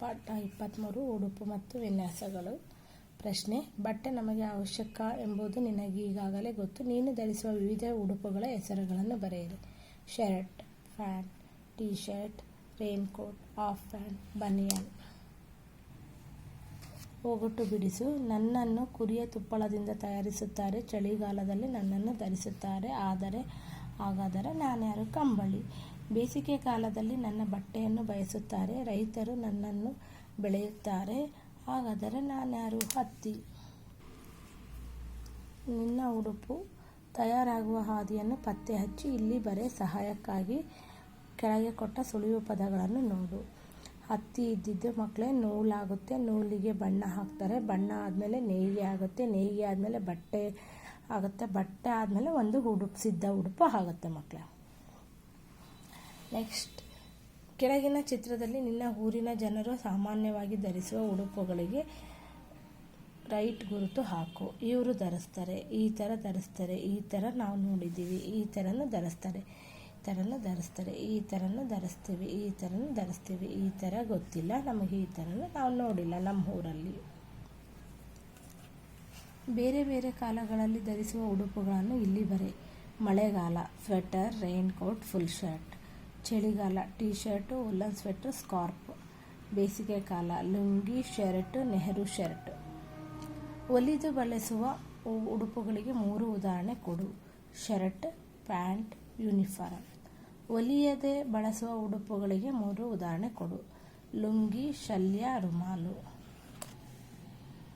ಪಾಠ ಇಪ್ಪತ್ತ್ಮೂರು ಉಡುಪು ಮತ್ತು ವಿನ್ಯಾಸಗಳು. ಪ್ರಶ್ನೆ, ಬಟ್ಟೆ ನಮಗೆ ಅವಶ್ಯಕ ಎಂಬುದು ನಿನಗೆ ಈಗಾಗಲೇ ಗೊತ್ತು. ನೀನು ಧರಿಸುವ ವಿವಿಧ ಉಡುಪುಗಳ ಹೆಸರುಗಳನ್ನು ಬರೆಯಿರಿ. Shirt, pant T shirt raincoat half pant, banian. ಒಗಟು ಬಿಡಿಸು. ನನ್ನನ್ನು ಕುರಿಯ ತುಪ್ಪಳದಿಂದ ತಯಾರಿಸುತ್ತಾರೆ. ಚಳಿಗಾಲದಲ್ಲಿ ನನ್ನನ್ನು ಧರಿಸುತ್ತಾರೆ. ಆದರೆ, ಹಾಗಾದರೆ ನಾನ್ಯಾರು ಕಂಬಳಿ. ಬೇಸಿಗೆ ಕಾಲದಲ್ಲಿ ನನ್ನ ಬಟ್ಟೆಯನ್ನು ಬಯಸುತ್ತಾರೆ. ರೈತರು ನನ್ನನ್ನು ಬೆಳೆಯುತ್ತಾರೆ. ಹಾಗಾದರೆ ನಾನ್ಯಾರು? ಹತ್ತಿ. ನಿನ್ನ ಉಡುಪು ತಯಾರಾಗುವ ಹಾದಿಯನ್ನು ಪತ್ತೆ ಹಚ್ಚಿ ಇಲ್ಲಿ ಬರೆ ಸಹಾಯಕ್ಕಾಗಿ ಕೆಳಗೆ ಕೊಟ್ಟ ಸುಳಿವು ಪದಗಳನ್ನು ನೋಡು. ಹತ್ತಿ ಇದ್ದಿದ್ದು ಮಕ್ಕಳೇ ನೂಲಾಗುತ್ತೆ. ನೂಲಿಗೆ ಬಣ್ಣ ಹಾಕ್ತಾರೆ. ಬಣ್ಣ ಆದಮೇಲೆ ನೇಯ್ಗೆ ಆಗುತ್ತೆ. ನೇಯ್ಗೆ ಆದಮೇಲೆ ಬಟ್ಟೆ ಆಗುತ್ತೆ. ಬಟ್ಟೆ ಆದಮೇಲೆ ಒಂದು ಉಡುಪು, ಸಿದ್ಧ ಉಡುಪು ಆಗುತ್ತೆ ಮಕ್ಕಳೇ. ನೆಕ್ಸ್ಟ್. ಕೆಳಗಿನ ಚಿತ್ರದಲ್ಲಿ ನಿನ್ನ ಊರಿನ ಜನರು ಸಾಮಾನ್ಯವಾಗಿ ಧರಿಸುವ ಉಡುಪುಗಳಿಗೆ ರೈಟ್ ಗುರುತು ಹಾಕು. ಇವರು ಧರಿಸ್ತಾರೆ, ಈ ಥರ ಧರಿಸ್ತಾರೆ, ಈ ಥರ ನಾವು ನೋಡಿದ್ದೀವಿ, ಈ ಥರನೂ ಧರಿಸ್ತಾರೆ, ಈ ಥರನೂ ಧರಿಸ್ತಾರೆ, ಈ ಥರನೂ ಧರಿಸ್ತೀವಿ, ಈ ಥರನೂ ಧರಿಸ್ತೀವಿ, ಈ ಥರ ಗೊತ್ತಿಲ್ಲ, ನಮಗೆ ಈ ಥರನೂ ನಾವು ನೋಡಿಲ್ಲ ನಮ್ಮ ಊರಲ್ಲಿ. ಬೇರೆ ಬೇರೆ ಕಾಲಗಳಲ್ಲಿ ಧರಿಸುವ ಉಡುಪುಗಳನ್ನು ಇಲ್ಲಿ ಬರೆ. ಮಳೆಗಾಲ, ಸ್ವೆಟರ್, ರೈನ್ಕೋಟ್, ಫುಲ್ ಶರ್ಟ್. ಚಳಿಗಾಲ T shirt woollen sweater, scarf, ಬೇಸಿಗೆ ಕಾಲ, ಲುಂಗಿ ಶರ್ಟ್, ನೆಹರು ಶರ್ಟ್. ಒಲಿದು ಬಳಸುವ ಉಡುಪುಗಳಿಗೆ ಮೂರು ಉದಾಹರಣೆ ಕೊಡು. ಶರ್ಟ್, ಪ್ಯಾಂಟ್ ಯೂನಿಫಾರ್ಮ್ ಒಲಿಯದೆ ಬಳಸುವ ಉಡುಪುಗಳಿಗೆ ಮೂರು ಉದಾಹರಣೆ ಕೊಡು. ಲುಂಗಿ, ಶಲ್ಯ, ರುಮಾಲು.